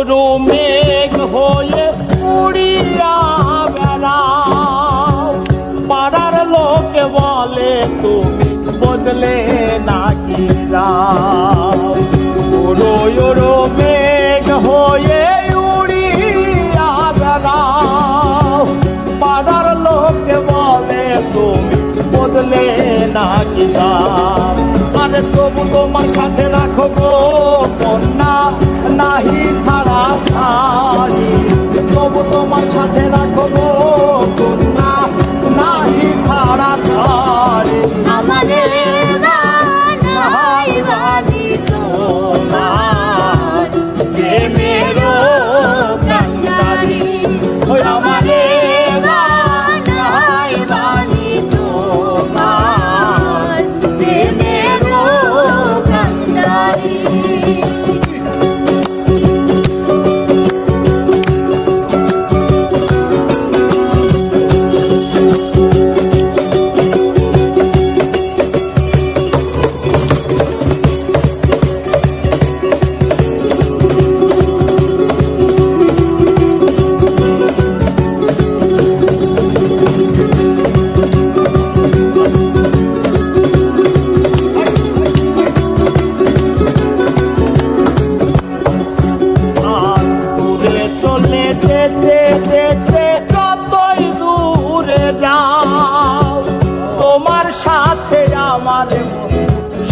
উরু মেঘ হয়ে উড়িয়া বেড়াও। পাড়ার লোকে বলে, তুমি বদলে নাকি যাও? উরু মেঘ হয়ে উড়িয়া বেড়াও। পাড়ার লোকে বলে, তুমি বদলে নাকি যাও? আরে তবু তোমার সাথে রাখো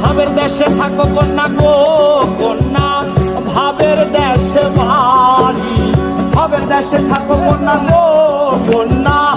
ভাবের দেশে থাকো কন্যা গো, কন্যা। ভাবের দেশে বাড়ি। ভাবের দেশে থাকো কন্যা গো, কন্যা।